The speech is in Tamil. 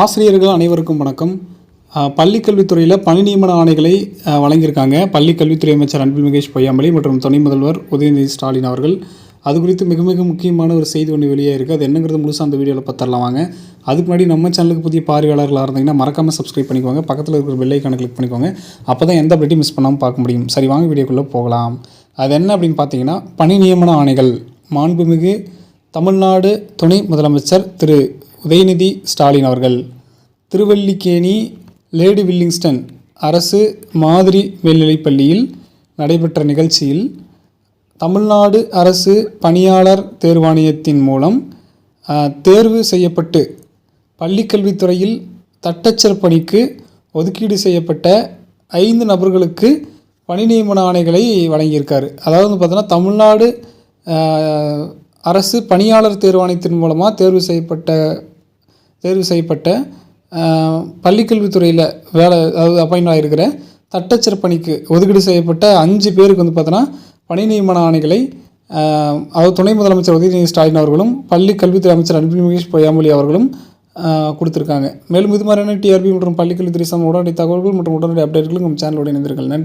ஆசிரியர்கள் அனைவருக்கும் வணக்கம். பள்ளிக்கல்வித்துறையில் பணி நியமன ஆணைகளை வழங்கியிருக்காங்க. பள்ளி கல்வித்துறை அமைச்சர் அன்பில் மகேஷ் பொய்யாமொழி மற்றும் துணை முதல்வர் உதயநிதி ஸ்டாலின் அவர்கள். அது குறித்து மிக மிக முக்கியமான ஒரு செய்தி ஒன்று வெளியே இருக்குது அது என்னங்கிறது முழுசாக அந்த வீடியோவில் பார்த்துடலாம் வாங்க. அதுக்கு முன்னாடி நம்ம சேனலுக்கு புதிய பார்வையாளர்களாக இருந்தீங்கன்னா மறக்காமல் சப்ஸ்கிரைப் பண்ணிக்கோங்க. பக்கத்தில் இருக்கிற பெல்லைக்கான கிளிக் பண்ணிக்கோங்க. அப்போ தான் எந்த அப்டேட்டையும் மிஸ் பண்ணாமல் பார்க்க முடியும். சரி வாங்க வீடியோக்குள்ளே போகலாம். அது என்ன அப்படின்னு பார்த்தீங்கன்னா பணி நியமன ஆணைகள். மாண்புமிகு தமிழ்நாடு துணை முதலமைச்சர் திரு உதயநிதி ஸ்டாலின் அவர்கள். திருவல்லிக்கேணி லேடி வில்லிங்ஸ்டன் அரசு மாதிரி மேல்நிலைப்பள்ளியில் நடைபெற்ற நிகழ்ச்சியில் தமிழ்நாடு அரசு பணியாளர் தேர்வாணையத்தின் மூலம் தேர்வு செய்யப்பட்டு பள்ளிக்கல்வித்துறையில் தட்டச்சர் பணிக்கு ஒதுக்கீடு செய்யப்பட்ட ஐந்து நபர்களுக்கு பணி நியமன ஆணைகளை வழங்கியிருக்காரு. அதாவது வந்து பார்த்தோன்னா தமிழ்நாடு அரசு பணியாளர் தேர்வாணையத்தின் மூலமாக தேர்வு செய்யப்பட்ட தேர்வு செய்யப்பட்ட பள்ளிக்கல்வித்துறையில் வேலை அதாவது அப்பாயிண்ட் ஆகிருக்கிற தட்டச்சர் பணிக்கு ஒதுக்கீடு செய்யப்பட்ட அஞ்சு பேருக்கு வந்து பார்த்தோன்னா பணி நியமன ஆணைகளை அதாவது துணை முதலமைச்சர் உதயநிதி ஸ்டாலின் அவர்களும் பள்ளி கல்வித்துறை அமைச்சர் அன்பில் மகேஷ் பொய்யாமொழி அவர்களும் கொடுத்துருக்காங்க. மேலும் இது மாதிரியான டிஆர்பி மற்றும் பள்ளிக்கல்வித்துறை சம்ம உடனடி தகவல்கள் மற்றும் உடனடி அப்டேட்களும் நம்ம சேனலோட இணைந்திருங்கள். நன்றி.